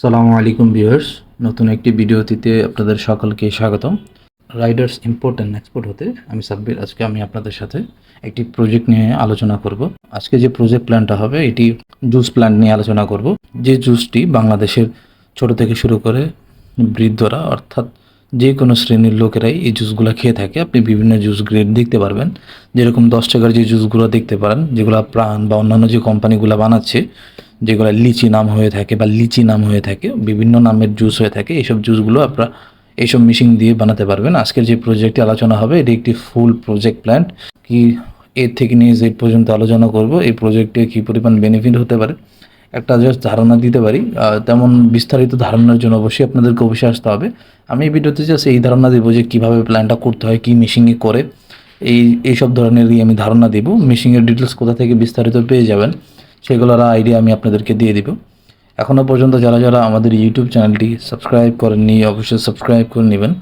সালামু আলাইকুম ভিউয়ার্স, নতুন একটি ভিডিওটিতে আপনাদের সকলকে স্বাগতম। রাইডার্স ইম্পোর্ট অ্যান্ড এক্সপোর্ট হতে আমি সাব্বির, আজকে আমি আপনাদের সাথে একটি প্রজেক্ট নিয়ে আলোচনা করব। আজকে যে প্রজেক্ট প্ল্যানটা হবে, এটি জুস প্ল্যান্ট নিয়ে আলোচনা করব। যে জুসটি বাংলাদেশের ছোট থেকে শুরু করে বৃদ্ধরা, অর্থাৎ যে কোনো শ্রেণির লোকেরাই এই জুসগুলো খেয়ে থাকে। আপনি বিভিন্ন জুস গ্রেড দেখতে পারবেন। যেরকম দশ টাকার যে জুসগুলো দেখতে পারেন, যেগুলো প্রাণ বা অন্যান্য যে কোম্পানিগুলো বানাচ্ছে যেগুলো লিচি নাম হয়ে থাকে বা লিচি নাম হয়ে থাকে, বিভিন্ন নামের জুস হয়ে থাকে, এইসব জুসগুলো আপনারা এইসব মেশিন দিয়ে বানাতে পারবেন। আজকের যে প্রজেক্টটি আলোচনা হবে, এটি একটি ফুল প্রজেক্ট প্ল্যান্ট কি এর থেকে নিয়ে জেড পর্যন্ত আলোচনা করব, এই প্রজেক্টে কী পরিমাণ বেনিফিট হতে পারে, একটা জাস্ট ধারণা দিতে পারি। তেমন বিস্তারিত ধারণার জন্য অবশ্যই আপনাদেরকে অবশ্যই আসতে হবে। আমি এই ভিডিওতে জাস্ট এই ধারণা দেবো যে কীভাবে প্ল্যানটা করতে হয়, কী মিশিংয়ে করে। এই, এইসব ধরনেরই আমি ধারণা দেবো। মিশিংয়ের ডিটেলস কোথা থেকে বিস্তারিত পেয়ে যাবেন সেগুলোর আইডিয়া আমি আপনাদেরকে দিয়ে দিব। এখনও পর্যন্ত যারা যারা আমাদের ইউটিউব চ্যানেলটি সাবস্ক্রাইব করেননি, অবশ্যই সাবস্ক্রাইব করে নেবেন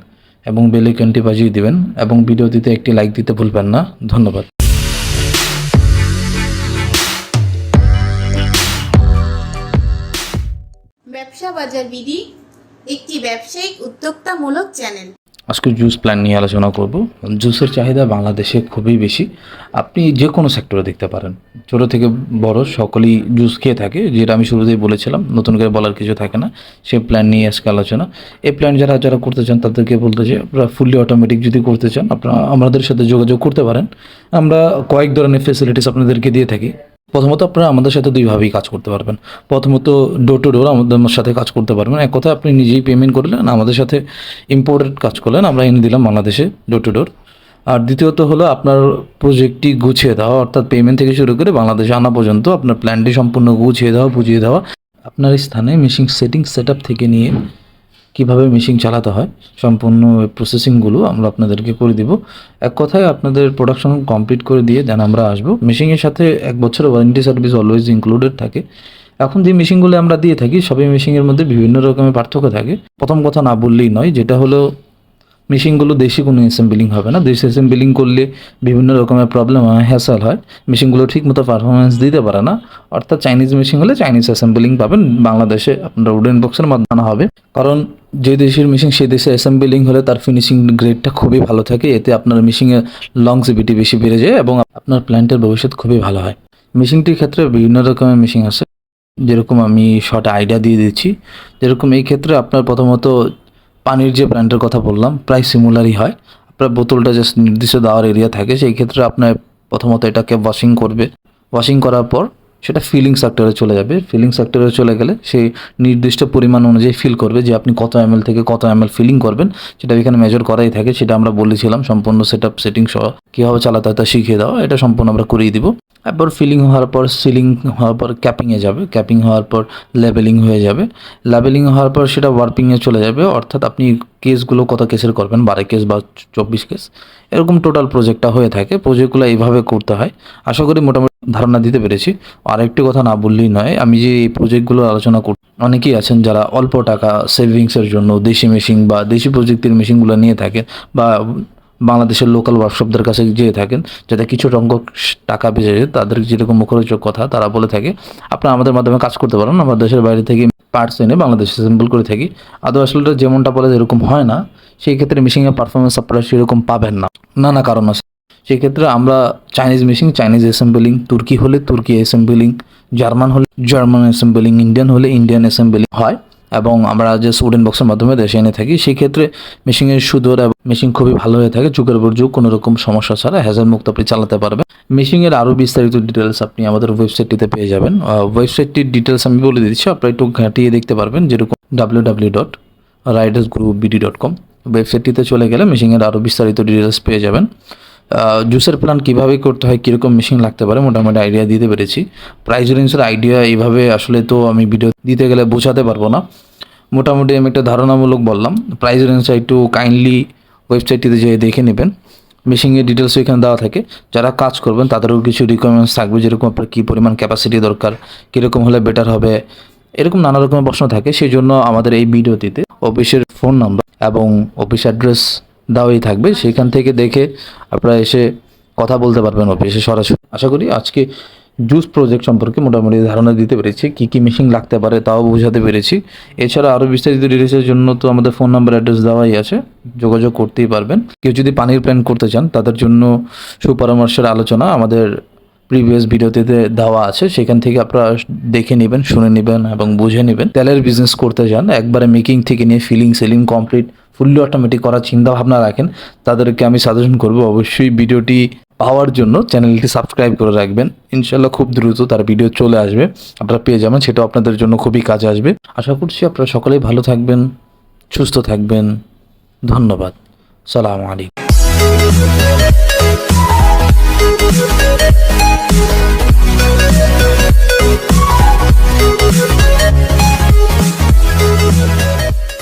এবং বেল আইকনটি বাজিয়ে দিবেন এবং ভিডিওটিতে একটি লাইক দিতে ভুলবেন না। ধন্যবাদ। ব্যবসা বাজার বিধি, একটি ব্যবসায়িক উদ্যোক্তামূলক চ্যানেল। আজকে জুস প্ল্যান নিয়ে আলোচনা করব। জুসের চাহিদা বাংলাদেশে খুবই বেশি। আপনি যে কোনো সেক্টরে দেখতে পারেন। ছোট থেকে বড় সকলেই জুস খেয়ে থাকে। যেটা আমি শুরুতেই বলেছিলাম, নতুন করে বলার কিছু থাকে না। সেই প্ল্যান নিয়ে আজকে আলোচনা। এই প্ল্যান যারা যারা করতে চান, তাদেরকে বলতে চাই, আপনারা ফুললি অটোমেটিক যদি করতে চান, আপনারা আমাদের সাথে যোগাযোগ করতে পারেন। আমরা কয়েক ধরনের ফেসিলিটিস আপনাদেরকে দিয়ে থাকি। প্রথমত আপনারা আমাদের সাথে দুইভাবেই কাজ করতে পারবেন। প্রথমত ডোর টু ডোর আমাদের সাথে কাজ করতে পারবেন। এক কথা আপনি নিজেই পেমেন্ট করলেন, আমাদের সাথে ইম্পোর্টেড কাজ করলেন, আমরা এনে দিলাম বাংলাদেশে ডোর টু ডোর আর দ্বিতীয়ত হলো আপনার প্রজেক্টটি গুছিয়ে দেওয়া, অর্থাৎ পেমেন্ট থেকে শুরু করে বাংলাদেশে আনা পর্যন্ত আপনার প্ল্যানটি সম্পূর্ণ গুছিয়ে দেওয়া, বুঝিয়ে দেওয়া। আপনার স্থানে মেশিন সেটিং সেট থেকে নিয়ে কীভাবে মেশিন চালাতে হয়, সম্পূর্ণ প্রসেসিংগুলো আমরা আপনাদেরকে করে দিব। এক কথায় আপনাদের প্রোডাকশন কমপ্লিট করে দিয়ে দেন আমরা আসব। মেশিনের সাথে এক বছরের ওয়ারেন্টি সার্ভিস অলওয়েজ ইনক্লুডেড থাকে। এখন যে মেশিনগুলো আমরা দিয়ে থাকি, সবই মেশিনের মধ্যে বিভিন্ন রকমের পার্থক্য থাকে। প্রথম কথা না বললেই নয়, যেটা হলো মেশিনগুলো দেশি কোনো অ্যাসেম্বলিং হবে না। দেশি অ্যাসেম্বলিং করলে বিভিন্ন রকমের প্রবলেম হয় হ্যাসাল হয়। মেশিনগুলো ঠিকমতো পারফরমেন্স দিতে পারে না। অর্থাৎ চাইনিজ মেশিন হলে চাইনিজ অ্যাসেম্বলিং পাবেন। বাংলাদেশে আপনার উডেন বক্সের মাধ্যমে হবে। কারণ যে দেশের মেশিন সেই দেশে অ্যাসেম্বলিং হলে তার ফিনিশিং গ্রেডটা খুবই ভালো থাকে। এতে আপনার মেশিনের লংজিভিটি বেশি বেড়ে যায় এবং আপনার প্ল্যান্টের ভবিষ্যৎ খুবই ভালো হয়। মেশিনটির ক্ষেত্রে বিভিন্ন রকমের মেশিন আছে। যেরকম আমি শর্ট আইডিয়া দিয়ে দিচ্ছি। যেরকম এই ক্ষেত্রে আপনার প্রথমত পানির যে প্ল্যান্টের কথা বললাম, প্রায় সিমিলারই হয়। আপনার বোতলটা যে নির্দিষ্ট দেওয়ার এরিয়া থাকে, সেই ক্ষেত্রে আপনার প্রথমত এটাকে ওয়াশিং করবে। ওয়াশিং করার পর সেটা ফিলিং সেক্টরে চলে যাবে। ফিলিং সেক্টরে চলে গেলে সেই নির্দিষ্ট পরিমাণ অনুযায়ী ফিল করবে যে আপনি কত এম থেকে কত এম ফিলিং করবেন। সেটা এখানে মেজর করাই থাকে, সেটা আমরা বলেছিলাম, সম্পূর্ণ সেট আপ সেটিং সহ। কীভাবে চালাতে হয় তা শিখিয়ে দেওয়া, এটা সম্পূর্ণ আমরা করিয়ে দিব। তারপর ফিলিং হওয়ার পর সিলিং হওয়ার পর ক্যাপিংয়ে যাবে। ক্যাপিং হওয়ার পর লেবেলিং হয়ে যাবে। লেবেলিং হওয়ার পর সেটা ওয়ার্পিংয়ে চলে যাবে। অর্থাৎ আপনি কেসগুলো কত কেসের করবেন, বারো কেস বা চব্বিশ কেস এরকম টোটাল প্রজেক্টটা হয়ে থাকে। প্রজেক্টগুলো এইভাবে করতে হয়। আশা করি মোটামুটি ধারণা দিতে পেরেছি। আর একটি কথা না বললেই নয়, আমি যে এই প্রজেক্টগুলো আলোচনা করি, অনেকেই আছেন যারা অল্প টাকা সেভিংসের জন্য দেশি মেশিন বা দেশি প্রযুক্তির মেশিনগুলো নিয়ে থাকেন বা বাংলাদেশের লোকাল ওয়ার্কশপদের কাছে যেয়ে থাকেন, যাতে কিছু সংখ্যক টাকা বেঁচে যায়, তাদের যেরকম মুখরোচক কথা তারা বলে থাকে। আপনারা আমাদের মাধ্যমে কাজ করতে পারেন, আমরা দেশের বাইরে থেকে পার্টস এনে বাংলাদেশে অ্যাসেম্বল করে থাকি। আদৌ আসলে যেমনটা বলে এরকম হয় না, সেই ক্ষেত্রে মেশিনের পারফরমেন্স আপনারা সেরকম পাবেন না। নানা কারণ আছে। সেই ক্ষেত্রে আমরা চাইনিজ মেশিন চাইনিজ অ্যাসেম্বলিং তুর্কি হলে তুর্কি অ্যাসেম্বলিং জার্মান হলে জার্মান অ্যাসেম্বলিং ইন্ডিয়ান হলে ইন্ডিয়ান অ্যাসেম্বলিং হয় এবং আমরা যে উডেন বক্সের মাধ্যমে দেশে এনে থাকি সেই ক্ষেত্রে মেশিনের সুদর এবং মেশিন খুবই ভালো হয়ে থাকে। যুগের পর যুগ কোনো রকম সমস্যা ছাড়া হ্যাজার মুক্ত আপনি চালাতে পারবেন। মেশিনের আরও বিস্তারিত ডিটেলস আপনি আমাদের ওয়েবসাইটটিতে পেয়ে যাবেন। ওয়েবসাইটটির ডিটেলস আমি বলে দিচ্ছি, আপনারা একটু ঘাঁটিয়ে দেখতে পারবেন যেরকম W W dot riders group BD dot com ওয়েবসাইটটিতে চলে গেলে মেশিনের আরও বিস্তারিত ডিটেলস পেয়ে যাবেন। জুসের প্ল্যান কীভাবে করতে হয়, কীরকম মেশিন লাগতে পারে, মোটামুটি আইডিয়া দিতে পেরেছি। প্রাইস রেঞ্জের আইডিয়া এইভাবে আসলে তো আমি ভিডিও দিতে গেলে বোঝাতে পারব না। মোটামুটি আমি একটা ধারণামূলক বললাম প্রাইস রেঞ্জটা একটু কাইন্ডলি ওয়েবসাইটটিতে যেয়ে দেখে নেবেন। মেশিনের ডিটেলস এখানে দেওয়া থাকে, যারা কাজ করবেন তাদেরও কিছু রিকোয়ারমেন্টস থাকবে, যেরকম আপনার কী পরিমাণ ক্যাপাসিটি দরকার, কীরকম হলে বেটার হবে, এরকম নানা রকমের প্রশ্ন থাকে। সেই জন্য আমাদের এই ভিডিওটিতে অফিসের ফোন নাম্বার এবং অফিস অ্যাড্রেস দেওয়াই থাকবে। সেখান থেকে দেখে আপনারা এসে কথা বলতে পারবেন অফিসে সরাসরি। আশা করি আজকে জুস প্রজেক্ট সম্পর্কে মোটামুটি ধারণা দিতে পেরেছি। কী কী মেশিন লাগতে পারে তাও বোঝাতে পেরেছি। এছাড়া আরও বিস্তারিত ডিটেলসের জন্য তো আমাদের ফোন নাম্বার অ্যাড্রেস দেওয়াই আছে। যোগাযোগ করতেই পারবেন। কেউ যদি পানির প্ল্যান করতে চান তাদের জন্য সুপরামর্শের আলোচনা আমাদের প্রিভিয়াস ভিডিওতে দেওয়া আছে, সেখান থেকে আপনারা দেখে নেবেন, শুনে নেবেন এবং বুঝে নেবেন। তেলের বিজনেস করতে চান একবারে মেকিং থেকে নিয়ে filling selling complete fully automatic করার চিন্তা ভাবনা রাখেন। তাদেরকে আমি সাজেশন করব, অবশ্যই ভিডিওটি পাওয়ার জন্য চ্যানেলটি সাবস্ক্রাইব করে রাখবেন। ইনশাল্লাহ খুব দ্রুত তার ভিডিও চলে আসবে, আপনারা পেয়ে যাবেন, সেটাও আপনাদের জন্য খুবই কাজে আসবে। আশা করছি আপনারা সকলেই ভালো থাকবেন, সুস্থ থাকবেন। ধন্যবাদ। সালাম আলাইকুম।